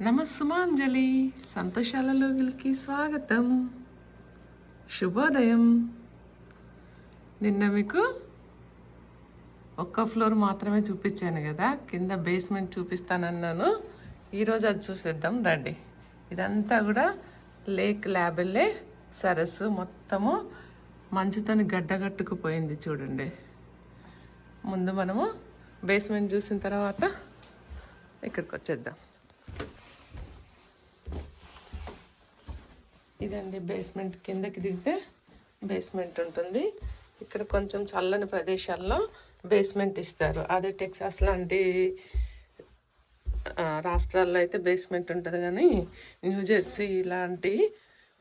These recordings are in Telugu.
నమస్సుమాంజలి సంతోషాల లోగిల్కి స్వాగతం. శుభోదయం. నిన్న మీకు ఒక్క ఫ్లోర్ మాత్రమే చూపించాను కదా కింద బేస్మెంట్ చూపిస్తానన్నాను. ఈరోజు అది చూసేద్దాం రండి. ఇదంతా కూడా లేక్ ల్యాబెల్లే సరస్సు. మొత్తము మంచుతోని గడ్డగట్టుకుపోయింది చూడండి. ముందు మనము బేస్మెంట్ చూసిన తర్వాత ఇక్కడికి వచ్చేద్దాం. ఇదండి బేస్మెంట్ కిందకి దిగితే బేస్మెంట్ ఉంటుంది. ఇక్కడ కొంచెం చల్లని ప్రదేశాల్లో బేస్మెంట్ ఇస్తారు. అదే టెక్సాస్ లాంటి రాష్ట్రాల్లో అయితే బేస్మెంట్ ఉంటుంది కానీ న్యూజెర్సీ లాంటి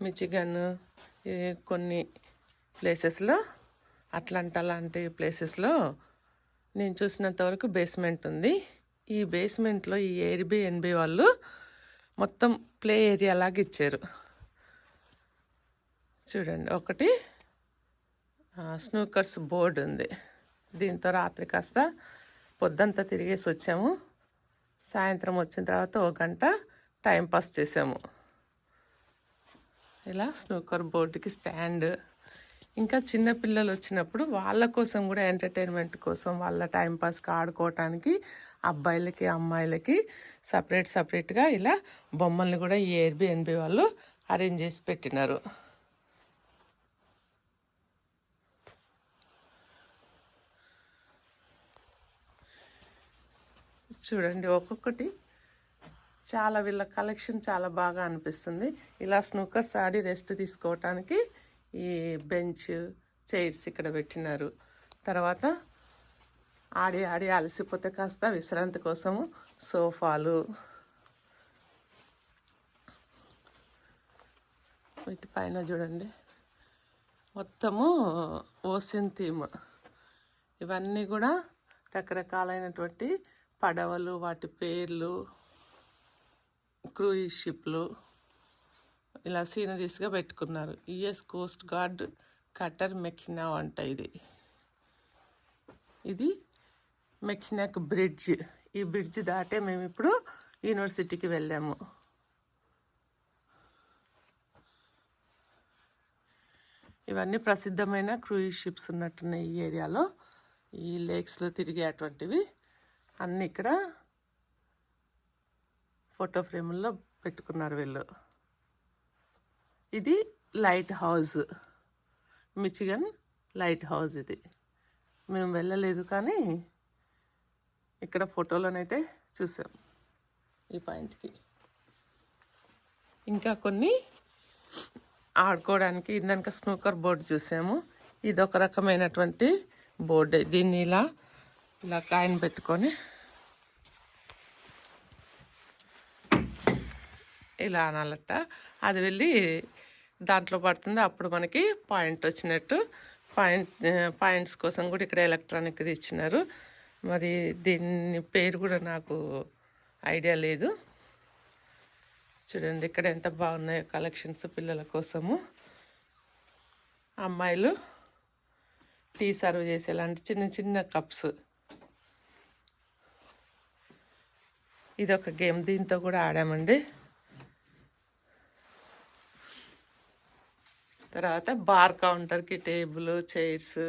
మిచిగన్ కొన్ని ప్లేసెస్లో అట్లాంటా లాంటి ప్లేసెస్లో నేను చూసినంత వరకు బేస్మెంట్ ఉంది. ఈ బేస్మెంట్లో ఈ ఎయిర్బిఎన్బి వాళ్ళు మొత్తం ప్లే ఏరియా లాగా ఇచ్చారు. చూడండి ఒకటి స్నూకర్స్ బోర్డు ఉంది. దీంతో రాత్రి కాస్త పొద్దంతా తిరిగేసి వచ్చాము. సాయంత్రం వచ్చిన తర్వాత ఒక గంట టైంపాస్ చేసాము. ఇలా స్నూకర్ బోర్డుకి స్టాండ్ ఇంకా చిన్నపిల్లలు వచ్చినప్పుడు వాళ్ళ కోసం కూడా ఎంటర్టైన్మెంట్ కోసం వాళ్ళ టైంపాస్కి ఆడుకోవటానికి అబ్బాయిలకి అమ్మాయిలకి సపరేట్ సపరేట్గా ఇలా బొమ్మల్ని కూడా ఈ ఎయిర్బిఎన్బి వాళ్ళు అరేంజ్ చేసి పెట్టినారు. చూడండి ఒక్కొక్కటి. చాలా వీళ్ళ కలెక్షన్ చాలా బాగా అనిపిస్తుంది. ఇలా స్నూకర్స్ ఆడి రెస్ట్ తీసుకోవటానికి ఈ బెంచ్ చైర్స్ ఇక్కడ పెట్టినారు. తర్వాత ఆడి ఆడి అలసిపోతే కాస్త విశ్రాంతి కోసము సోఫాలు. వీటి పైన చూడండి. మొత్తము ఓసిన్ థీమ్. ఇవన్నీ కూడా రకరకాలైనటువంటి పడవలు వాటి పేర్లు క్రూయిజ్ షిప్లు ఇలా సీనరీస్గా పెట్టుకున్నారు. US coast guard cutter Mackinaw అంట ఇది. ఇది మెకినాక్ బ్రిడ్జ్. ఈ బ్రిడ్జ్ దాటే మేము ఇప్పుడు యూనివర్సిటీకి వెళ్ళాము. ఇవన్నీ ప్రసిద్ధమైన క్రూయిజ్ షిప్స్ ఉన్నట్టున్నాయి ఈ ఏరియాలో. ఈ లేక్స్లో తిరిగేటువంటివి అన్నీ ఇక్కడ ఫోటో ఫ్రేముల్లో పెట్టుకున్నారు వీళ్ళు. ఇది lighthouse. Michigan lighthouse ఇది. మేము వెళ్ళలేదు కానీ ఇక్కడ ఫోటోలోనైతే చూసాం ఈ పాయింట్కి. ఇంకా కొన్ని ఆడుకోవడానికి ఇందాక స్నూకర్ బోర్డు చూసాము. ఇది ఒక రకమైనటువంటి బోర్డు. దీన్ని ఇలా ఇలా కాయిన్ పెట్టుకొని ఇలా అనాలట. అది వెళ్ళి దాంట్లో పడుతుంది. అప్పుడు మనకి పాయింట్ వచ్చినట్టు పాయింట్ పాయింట్స్ కోసం కూడా ఇక్కడ ఎలక్ట్రానిక్ది ఇచ్చినారు. మరి దీని పేరు కూడా నాకు ఐడియా లేదు. చూడండి ఇక్కడ ఎంత బాగున్నాయో కలెక్షన్స్ పిల్లల కోసము. అమ్మాయిలు టీ సర్వ్ చేసేలాంటి చిన్న చిన్న కప్స్. ఇది ఒక గేమ్ దీంతో కూడా ఆడామండి. తర్వాత బార్ కౌంటర్కి టేబుల్ చైర్స్.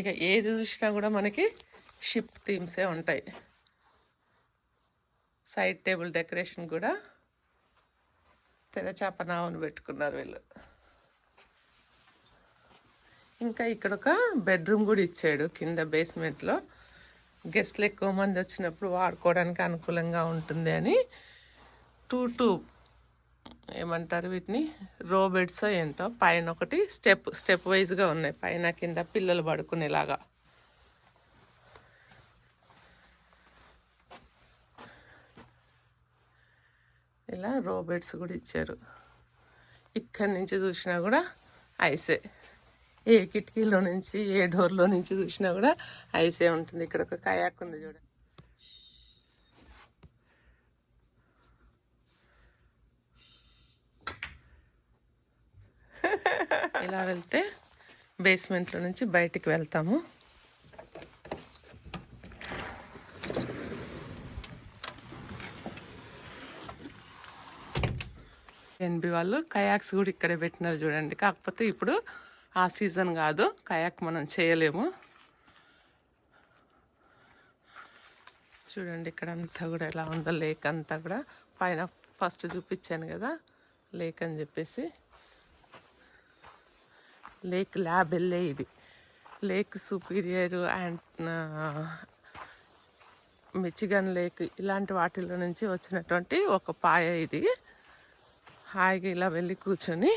ఇక ఏది చూసినా కూడా మనకి షిప్ థీమ్సే ఉంటాయి. సైడ్ టేబుల్ డెకరేషన్ కూడా తెరచాప నావను పెట్టుకున్నారు వీళ్ళు. ఇంకా ఇక్కడ ఒక బెడ్రూమ్ కూడా ఇచ్చాడు కింద బేస్మెంట్లో. గెస్ట్లు ఎక్కువ మంది వచ్చినప్పుడు వాడుకోవడానికి అనుకూలంగా ఉంటుంది అని. టూ టూ ఏమంటారు వీటిని? రో బెడ్స్ ఏంటో. పైన ఒకటి స్టెప్ స్టెప్ వైజ్గా ఉన్నాయి. పైన కింద పిల్లలు పడుకునేలాగా. ఇలా రో బెడ్స్ కూడా ఇచ్చారు. ఇక్కడి నుంచి చూసినా కూడా ఐసే. ఏ కిటికీలో నుంచి ఏ డోర్లో నుంచి చూసినా కూడా ఐసే ఉంటుంది. ఇక్కడ ఒక కయాక్ ఉంది చూడ. ఇలా వెళ్తే బేస్మెంట్లో నుంచి బయటికి వెళ్తాము. ఎన్బి వాళ్ళు కయాక్స్ కూడా ఇక్కడే పెట్టినారు చూడండి. కాకపోతే ఇప్పుడు ఆ సీజన్ కాదు కయాక్ మనం చేయలేము. చూడండి ఇక్కడ అంతా కూడా ఎలా ఉందో లేక్ అంతా కూడా. పైన ఫస్ట్ చూపించాను కదా లేక్ అని చెప్పేసి. లేక్ ల్యాబ్ వెళ్ళే ఇది. Lake superior and Michigan lake ఇలాంటి వాటిలో నుంచి వచ్చినటువంటి ఒక పాయ ఇది. హాయిగా ఇలా వెళ్ళి కూర్చొని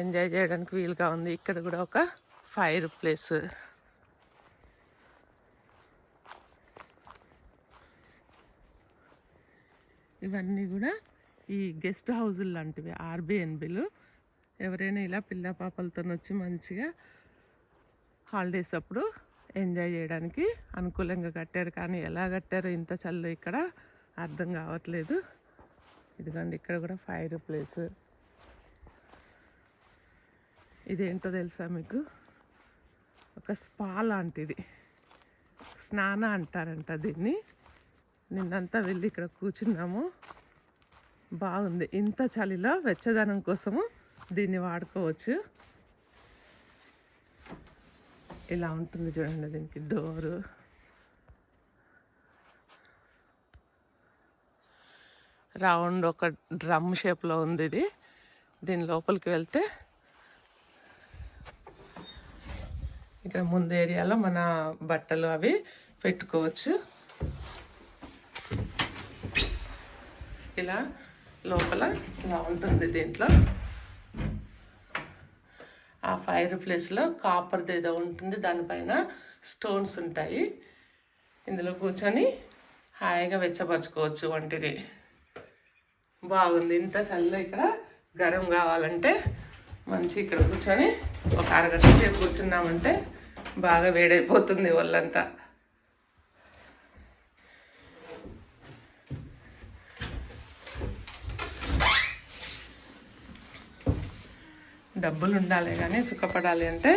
ఎంజాయ్ చేయడానికి వీలుగా ఉంది. ఇక్కడ కూడా ఒక ఫైర్ ప్లేస్. ఇవన్నీ కూడా ఈ గెస్ట్ హౌజులు లాంటివి ఆర్బిఎన్బిలు. ఎవరైనా ఇలా పిల్ల పాపలతో వచ్చి మంచిగా హాలిడేస్ అప్పుడు ఎంజాయ్ చేయడానికి అనుకూలంగా కట్టారు. కానీ ఎలా కట్టారో ఇంత చల్లు ఇక్కడ అర్థం కావట్లేదు. ఇదిగోండి ఇక్కడ కూడా ఫైర్ ప్లేస్. ఇదేంటో తెలుసా మీకు? ఒక స్పా లాంటిది. స్నాన అంటారంట దీన్ని. నిన్నంతా వెళ్ళి ఇక్కడ కూర్చున్నాము. బాగుంది. ఇంత చలిలో వెచ్చదనం కోసము దీన్ని వాడుకోవచ్చు. ఇలా ఉంటుంది చూడండి దీనికి డోరు. రౌండ్ ఒక డ్రమ్ షేప్లో ఉంది ఇది. దీని లోపలికి వెళ్తే ఇక్కడ ముందు ఏరియాలో మన బట్టలు అవి పెట్టుకోవచ్చు. ఇలా లోపల ఇలా ఉంటుంది దీంట్లో. ఆ ఫైర్ ప్లేస్లో కాపర్ది ఏదో ఉంటుంది దానిపైన స్టోన్స్ ఉంటాయి. ఇందులో కూర్చొని హాయిగా వెచ్చపరచుకోవచ్చు వంటిని బాగుంది. ఇంత చల్ల ఇక్కడ. గరం కావాలంటే మంచి ఇక్కడ కూర్చొని ఒక అరగంట సేపు కూర్చున్నామంటే బాగా వేడైపోతుంది ఒళ్ళంతా. డబ్బులు ఉండాలి కానీ సుఖపడాలి అంటే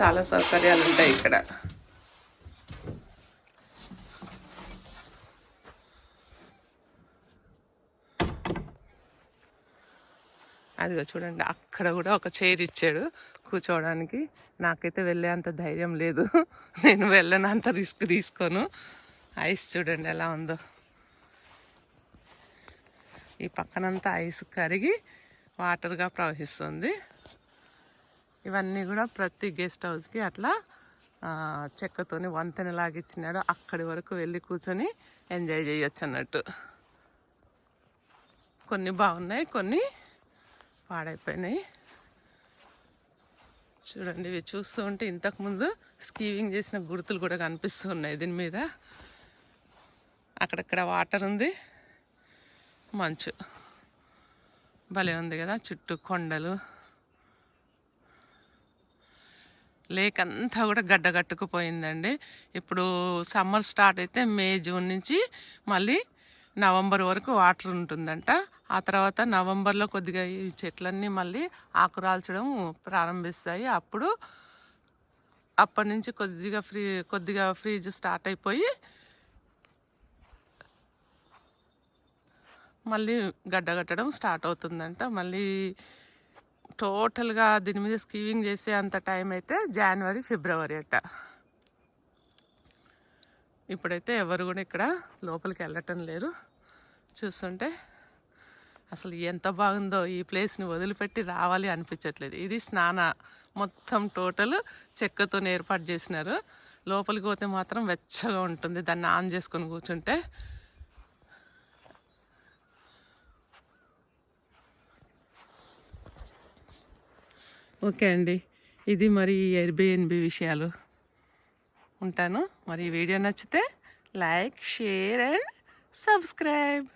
చాలా సౌకర్యాలు ఉంటాయి ఇక్కడ. అదిగో చూడండి అక్కడ కూడా ఒక చైర్ ఇచ్చాడు కూర్చోవడానికి. నాకైతే వెళ్ళే అంత ధైర్యం లేదు. నేను వెళ్ళనంత రిస్క్ తీసుకోను. ఐస్ చూడండి ఎలా ఉందో. ఈ పక్కనంతా ఐస్ కరిగి వాటర్గా ప్రవహిస్తుంది. ఇవన్నీ కూడా ప్రతి గెస్ట్ హౌస్కి అట్లా చెక్కతోని వంతెన ఇచ్చినాడు. అక్కడి వరకు వెళ్ళి కూర్చొని ఎంజాయ్ చేయొచ్చు అన్నట్టు. కొన్ని బాగున్నాయి కొన్ని పాడైపోయినాయి. చూడండి ఇవి చూస్తూ ఉంటే ఇంతకుముందు స్కీవింగ్ చేసిన గుర్తులు కూడా కనిపిస్తూ ఉన్నాయి దీని మీద. అక్కడక్కడ వాటర్ ఉంది. మంచు. భలే ఉంది కదా చుట్టూ కొండలు. లేక్ అంతా కూడా గడ్డ కట్టుకుపోయిందండి. ఇప్పుడు సమ్మర్ స్టార్ట్ అయితే మే జూన్ నుంచి మళ్ళీ నవంబర్ వరకు వాటర్ ఉంటుందంట. ఆ తర్వాత నవంబర్లో కొద్దిగా ఈ చెట్లన్నీ మళ్ళీ ఆకురాల్చడం ప్రారంభిస్తాయి. అప్పుడు అప్పటి నుంచి కొద్దిగా ఫ్రీ కొద్దిగా ఫ్రీజ్ స్టార్ట్ అయిపోయి మళ్ళీ గడ్డగట్టడం స్టార్ట్ అవుతుందంట. మళ్ళీ టోటల్గా దీని మీద స్కీవింగ్ చేసే అంత టైం అయితే జనవరి ఫిబ్రవరి అట. ఇప్పుడైతే ఎవరు కూడా ఇక్కడ లోపలికి వెళ్ళటం లేరు. చూస్తుంటే అసలు ఎంత బాగుందో ఈ ప్లేస్ని వదిలిపెట్టి రావాలి అనిపించట్లేదు. ఇది స్నాన మొత్తం టోటల్ చెక్కతో ఏర్పాటు చేసినారు. లోపలికి పోతే మాత్రం వెచ్చగా ఉంటుంది. దాన్ని ఆన్ చేసుకొని కూర్చుంటే ఓకే అండి. ఇది మరి ఎయిర్బిఎన్బి విషయాలు. ఉంటాను. మరి ఈ వీడియో నచ్చితే లైక్ షేర్ అండ్ సబ్స్క్రైబ్.